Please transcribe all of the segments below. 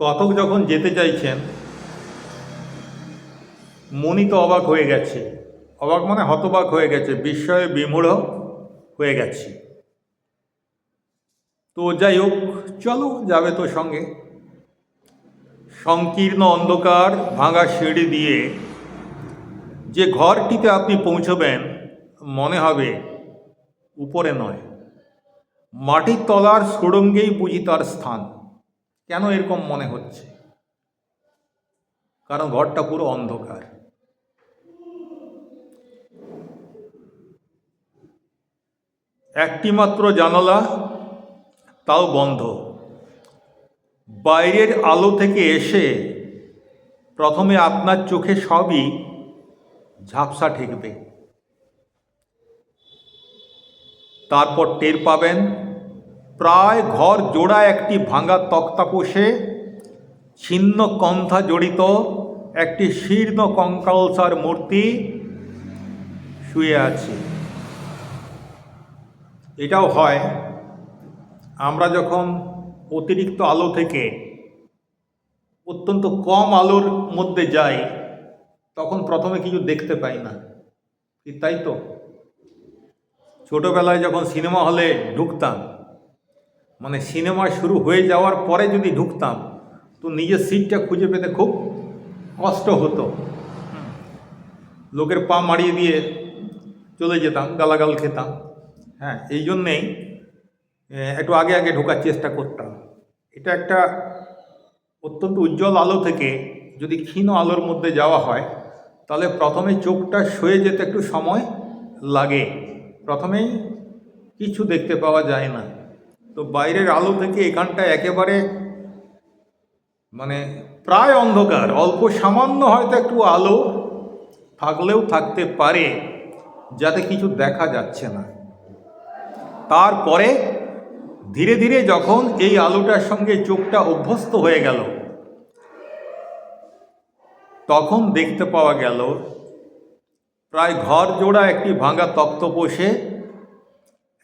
কথক যখন যেতে চাইছেন মনি তো অবাক হয়ে গেছে। অবাক মানে হতবাক হয়ে গেছে, বিস্ময়ে বিমূঢ় হয়ে গেছে। তো যাই হোক, চলো যাবে তো সঙ্গে। সংকীর্ণ অন্ধকার ভাঙা সিঁড়ি দিয়ে যে ঘরটিতে আপনি পৌঁছবেন, মনে হবে উপরে নয়। মাটির তলার সুড়ঙ্গেই বুঝি তার স্থান। কেন এরকম মনে হচ্ছে? কারণ ঘরটা পুরো অন্ধকার। একটি মাত্র জানালা, তাও বন্ধ। বাইরের আলো থেকে এসে প্রথমে আপনার চোখে সবই ঝাপসা ঠেকবে। তারপর টের পাবেন প্রায় ঘর জোড়া একটি ভাঙা তক্তা তক্তাপোষে, ছিন্ন কন্থা জড়িত, একটি শীর্ণ কঙ্কালসার মূর্তি শুয়ে আছে। এটাও হয়, আমরা যখন অতিরিক্ত আলো থেকে অত্যন্ত কম আলোর মধ্যে যাই, তখন প্রথমে কিছু দেখতে পাই না। তাই তো? ছোটোবেলায় যখন সিনেমা হলে ঢুকতাম মানে সিনেমা শুরু হয়ে যাওয়ার পরে যদি ঢুকতাম, তো নিজের সিটটা খুঁজে পেতে খুব কষ্ট হতো। লোকের পা মারিয়ে দিয়ে চলে যেতাম, গালাগাল খেতাম। হ্যাঁ এই জন্যেই একটু আগে আগে ঢোকার চেষ্টা করতাম। এটা একটা অত্যন্ত উজ্জ্বল আলো থেকে যদি ক্ষীণ আলোর মধ্যে যাওয়া হয়, তাহলে প্রথমে চোখটা সয়ে যেতে একটু সময় লাগে। প্রথমেই কিছু দেখতে পাওয়া যায় না। তো বাইরের আলো থেকে এখানটা একেবারে মানে প্রায় অন্ধকার, অল্প সামান্য হয়তো একটু আলো থাকলেও থাকতে পারে, যাতে কিছু দেখা যাচ্ছে না। তারপরে ধীরে ধীরে যখন এই আলোটার সঙ্গে চোখটা অভ্যস্ত হয়ে গেল, তখন দেখতে পাওয়া গেল, প্রায় ঘর জোড়া একটি ভাঙা তক্তপোষে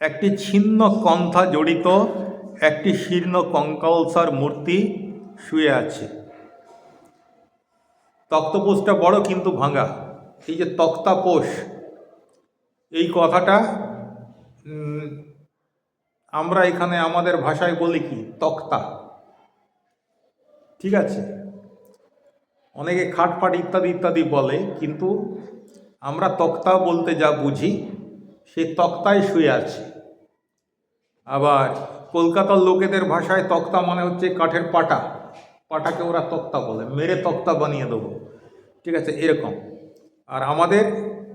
একটি ছিন্ন কন্থা জড়িত, একটি শীর্ণ কঙ্কালসার মূর্তি শুয়ে আছে। তক্তপোষটা বড় কিন্তু ভাঙা। এই যে তক্তাপোষ, এই কথাটা আমরা এখানে আমাদের ভাষায় বলি কি? তক্তা। ঠিক আছে? অনেকে খাটফাট ইত্যাদি ইত্যাদি বলে, কিন্তু আমরা তক্তা বলতে যা বুঝি, সে তক্তায় শুয়ে আছে। আবার কলকাতার লোকেদের ভাষায় তক্তা মানে হচ্ছে কাঠের পাটা। পাটাকে ওরা তক্তা বলে, মেরে তক্তা বানিয়ে দেবো। ঠিক আছে, এরকম। আর আমাদের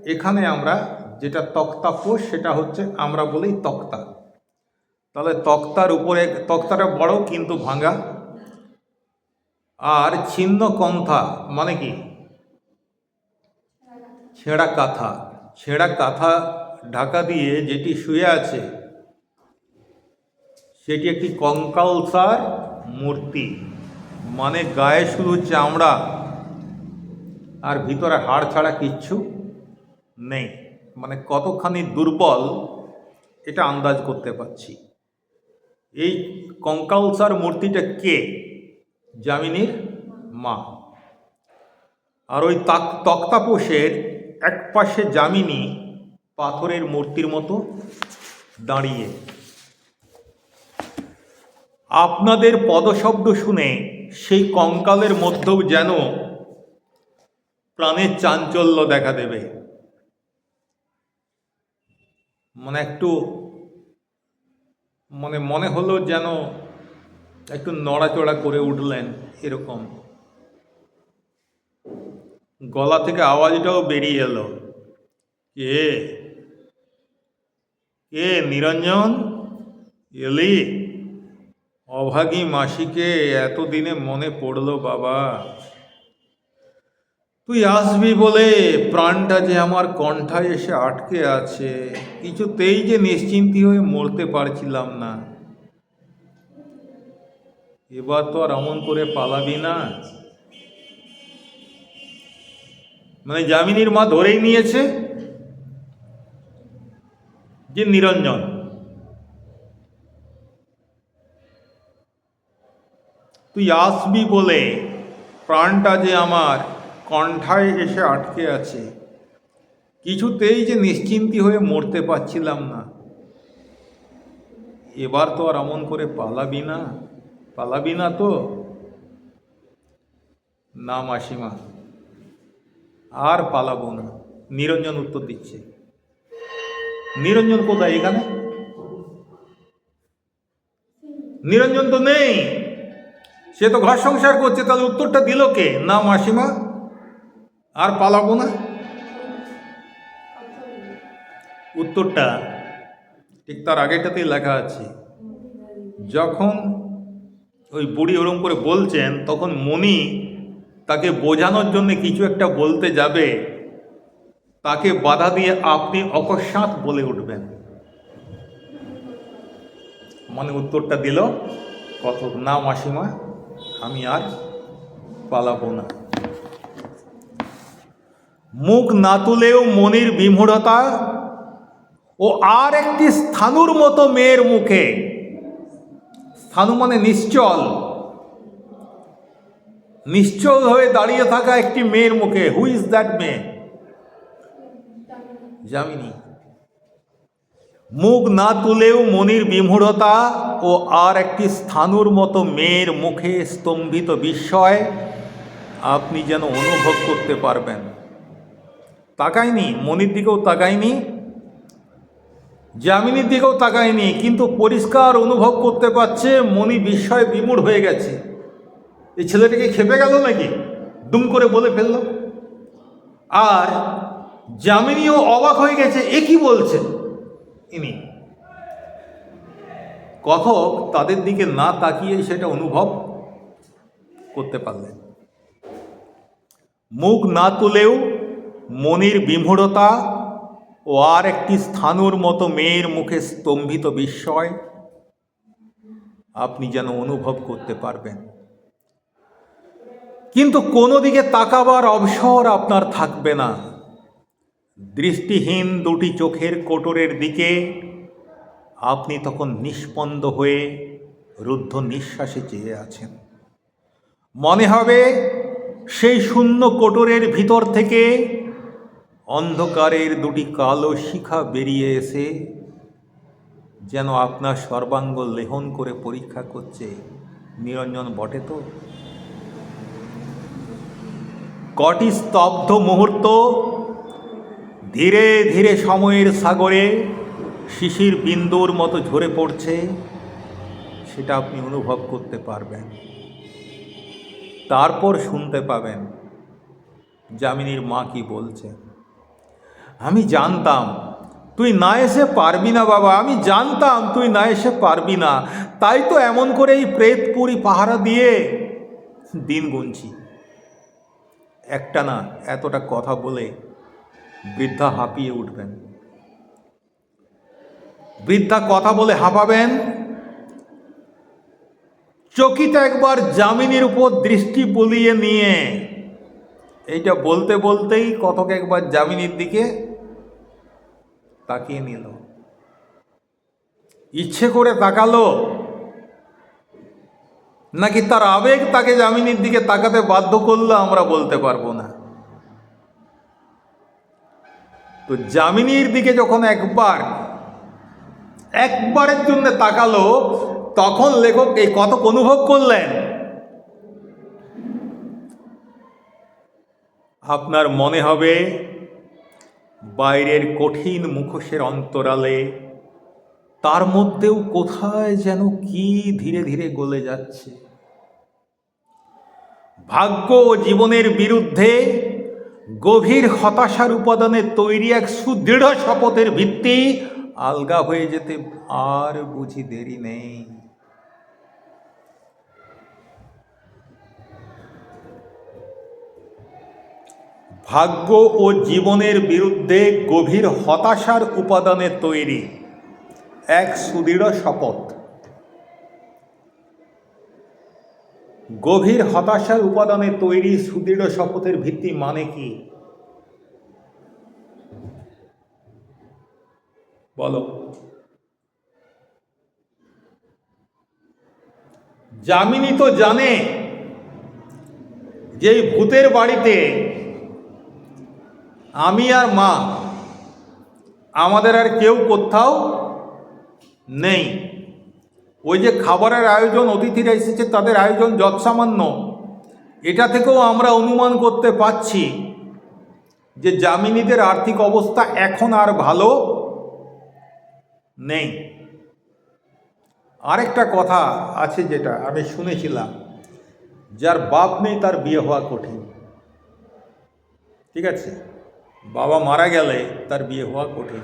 এখানে আমরা যেটা তক্তা পোষ, সেটা হচ্ছে আমরা বলি তক্তা। তাহলে তক্তার উপরে, তক্তাটা বড় কিন্তু ভাঙা। আর ছিন্ন কন্থা মানে কি? ছেঁড়া কাঁথা। ছেঁড়া কাঁথা ঢাকা দিয়ে যেটি শুয়ে আছে সেটি একটি কঙ্কালসার মূর্তি। মানে গায়ে শুধু চামড়া আর ভিতরে হাড় ছাড়া কিচ্ছু নেই। মানে কতখানি দুর্বল, এটা আন্দাজ করতে পারছি। এই কঙ্কালসার মূর্তিটা কে? যামিনীর মা। আর ওই তাক তক্তাপোষের এক পাশে যামিনী পাথরের মূর্তির মতো দাঁড়িয়ে। আপনাদের পদশব্দ শুনে সেই কঙ্কালের মধ্যেও যেন প্রাণের চাঞ্চল্য দেখা দেবে। মানে একটু মানে মনে হলো যেন একটু নড়াচড়া করে উঠলেন এরকম। গলা থেকে আওয়াজটাও বেরিয়ে এলো। কে? কে নিরঞ্জন? এলি? অভাগী মাসিকে এতদিনে মনে পড়ল বাবা। তুই আসবি বলে প্রাণটা যে আমার কণ্ঠায় এসে আটকে আছে, কিছুতেই যে নিশ্চিন্তি হয়ে মরতে পারছিলাম না। এবার তো আর এমন করে পালাবি না। মানে যামিনীর মা ধরেই নিয়েছে যে নিরঞ্জন। তুই আসবি বলে প্রাণটা যে আমার কণ্ঠায় এসে আটকে আছে। কিছুতেই যে নিশ্চিন্তি হয়ে মরতে পারছিলাম না। এবার তো আর এমন করে পালাবি না। পালাবি না তো? না মাসিমা, আর পালাবো না। নিরঞ্জন উত্তর দিচ্ছে। নিরঞ্জন কোথায় এখানে? নিরঞ্জন তো নেই। সে তো ঘর সংসার করছে, তাহলে উত্তরটা দিল কে? না মাসিমা? আর পালাবো না? উত্তরটা ঠিক তার আগেটাতেই লেখা আছে। যখন ওই বুড়ি ওরম করে বলছেন, তখন মণি তাকে বোঝানোর জন্য কিছু একটা বলতে যাবে, তাকে বাধা দিয়ে আপনি অকস্মাৎ বলে উঠবেন। মানে উত্তরটা দিল কত না মাসিমা আমি আর পালাবো না। মুখ না তুলেও মনির বিমূঢ়তা ও আর একটি স্থানুর মতো মেয়ের মুখে। স্থানু মানে নিশ্চল। নিশ্চল হয়ে দাঁড়িয়ে থাকা একটি মেয়ের মুখে। হু ইজ দ্যাট মেয়ে যামিনী। মুখ না তুলেও মনির বিমূঢ়তা ও আর একটি স্থানুর মতো মেয়ের মুখে স্তম্ভিত বিস্ময় আপনি যেন অনুভব করতে পারবেন। তাকায়নি, মনির দিকেও তাকায়নি, যামিনীর দিকেও তাকায়নি, কিন্তু পরিষ্কার অনুভব করতে পারছে মনি বিস্ময়ে বিমূঢ় হয়ে গেছে। এই ছেলেটাকে খেপে গেল নাকি? দুম করে বলে ফেলল। আর যামিনীও অবাক হয়ে গেছে, এ কি বলছেন ইনি কথক তাদের দিকে না তাকিয়ে সেটা অনুভব করতে পারলেন। মুখ না তুলেও মনির বিমূঢ়তা ও আর একটি স্থানুর মতো মেয়ের মুখে স্তম্ভিত বিস্ময় আপনি যেন অনুভব করতে পারবেন। কিন্তু কোনো দিকে তাকাবার অবসর আপনার থাকবে না। দৃষ্টিহীন দুটি চোখের কোটরের দিকে আপনি তখন নিষ্পন্দ হয়ে রুদ্ধ নিঃশ্বাসে চেয়ে আছেন। মনে হবে সেই শূন্য কোটরের ভিতর থেকে অন্ধকারের দুটি কালো শিখা বেরিয়ে এসে যেন আপনার সর্বাঙ্গ লেহন করে পরীক্ষা করছে নিরঞ্জন বটে তো? কটি স্তব্ধ মুহূর্ত ধীরে ধীরে সময়ের সাগরে শিশির বিন্দুর মতো ঝরে পড়ছে, সেটা আপনি অনুভব করতে পারবেন। তারপর শুনতে পাবেন যামিনীর মা কি বলছে আমি জানতাম, তুই না এসে পারবি না বাবা, আমি জানতাম তুই না এসে পারবি না। তাই তো এমন করে এই প্রেতপুরি পাহারা দিয়ে দিন গুনছি। একটা না এতটা কথা বলে বৃদ্ধা হাঁপিয়ে উঠবেন। বৃদ্ধা কথা বলে হাঁপাবেন। চকিত একবার জামিনের উপর দৃষ্টি বলিয়ে নিয়ে, এইটা বলতে বলতেই কতক একবার জামিনীর দিকে তাকিয়ে নিল। ইচ্ছে করে তাকালো, নাকি তার আবেগ তাকে জামিনীর দিকে তাকাতে বাধ্য করল আমরা বলতে পারব না। তো জামিনীর দিকে যখন একবার, একবারের জন্য তাকালো, তখন লেখক এই কত অনুভব করলেন। আপনার মনে হবে, বাইরের কঠিন মুখোশের অন্তরালে, তার মধ্যেও কোথায় যেন কি ধীরে ধীরে গলে যাচ্ছে। ভাগ্য ও জীবনের বিরুদ্ধে গভীর হতাশার উপাদানে তৈরি এক সুদৃঢ় শপথের ভিত্তি আলগা হয়ে যেতে আর বুঝি দেরি নেই। ভাগ্য ও জীবনের বিরুদ্ধে গভীর হতাশার উপাদানে তৈরি এক সুদৃঢ় শপথ। গভীর হতাশার উপাদানে তৈরি সুদৃঢ় শপথের ভিত্তি মানে কি? বলো। যামিনী তো জানে যে ভূতের বাড়িতে আমি আর মা, আমাদের আর কেউ কোথাও নেই। ওই যে খাবারের আয়োজন, অতিথিরা এসেছে, তাদের আয়োজন যৎসামান্য। এটা থেকেও আমরা অনুমান করতে পারছি যে জামিনীদের আর্থিক অবস্থা এখন আর ভালো নেই। আরেকটা কথা আছে যেটা আমি শুনেছিলাম, যার বাপ নেই তার বিয়ে হওয়া কঠিন। ঠিক আছে? বাবা মারা গেলে তার বিয়ে হওয়া কঠিন।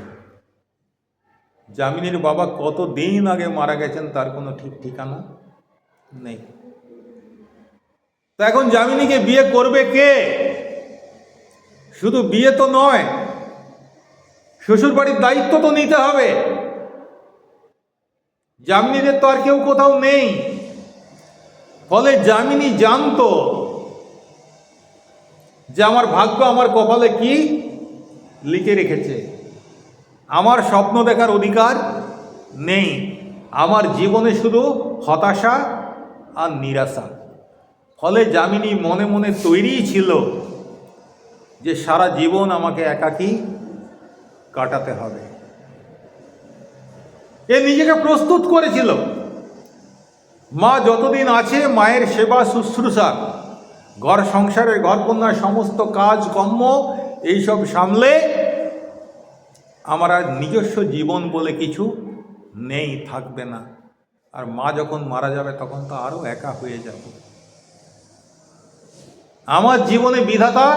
জামিনীর বাবা কত দিন আগে মারা গেছেন তার কোনো ঠিক ঠিকানা নেই। তো এখন জামিনীকে বিয়ে করবে কে? শুধু বিয়ে তো নয়, শ্বশুর বাড়ির দায়িত্ব তো নিতে হবে। জামিনীদের তো আর কেউ কোথাও নেই। ফলে জামিনী জানতো যে আমার ভাগ্য আমার কপালে কি লিখে রেখেছে। আমার স্বপ্ন দেখার অধিকার নেই। আমার জীবনে শুধু হতাশা আর নিরাশা। ফলে জামিনী মনে মনে তৈরিই ছিল যে সারা জীবন আমাকে একাকী কাটাতে হবে। এ নিজেকে প্রস্তুত করেছিল। মা যতদিন আছে, মায়ের সেবা, শুশ্রূষা, ঘর সংসারের ঘর কন্যার সমস্ত কাজ, কর্ম, এইসব সামলে আমার আর নিজস্ব জীবন বলে কিছু নেই, থাকবে না। আর মা যখন মারা যাবে, তখন তো আরও একা হয়ে যাবে। আমার জীবনে বিধাতা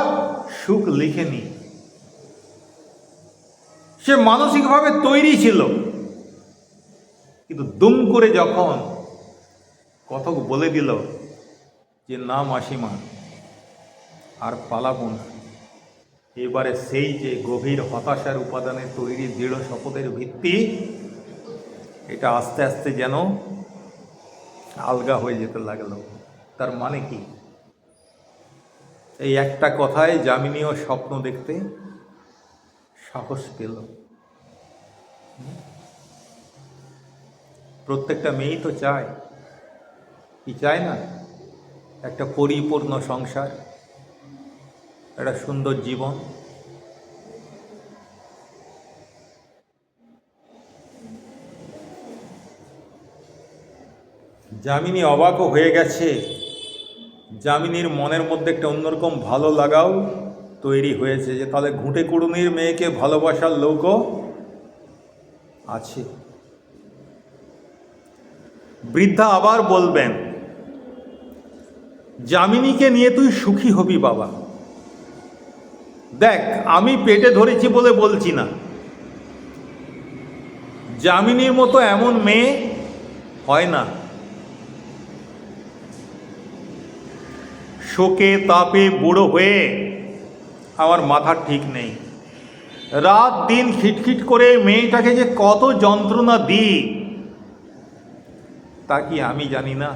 সুখ লিখেনি। সে মানসিকভাবে তৈরি ছিল। কিন্তু দুম করে যখন কথক বলে দিল যে, না মাসিমা, আর পালাবো না। এবারে সেই যে গভীর হতাশার উপাদানে তৈরি দৃঢ় শপথের ভিত্তি, এটা আস্তে আস্তে যেন আলগা হয়ে যেতে লাগল। তার মানে কি? এই একটা কথায় জামিনীয় স্বপ্ন দেখতে সাহস পেল। প্রত্যেকটা মেয়েই তো চায়। কি চায় না? একটা পরিপূর্ণ সংসার। একটা সুন্দর জীবন। যামিনী অবাকও হয়ে গেছে। যামিনীর মনের মধ্যে একটা অন্যরকম ভালো লাগাও তৈরি হয়েছে যে তাহলে ঘুঁটে কুড়ুনির মেয়েকে ভালোবাসার লোকও আছে। বৃদ্ধা আবার বলবেন, যামিনীকে নিয়ে তুই সুখী হবি বাবা। দেখ, আমি পেটে ধরেছি বলে বলছি না। যামিনীর মতো এমন মেয়ে হয় না। শোকে তাপে বুড়ো হয়ে আমার মাথা ঠিক নেই। রাত দিন খিটখিট করে মেয়েটাকে যে কত যন্ত্রণা দিই, তা কি আমি জানি না।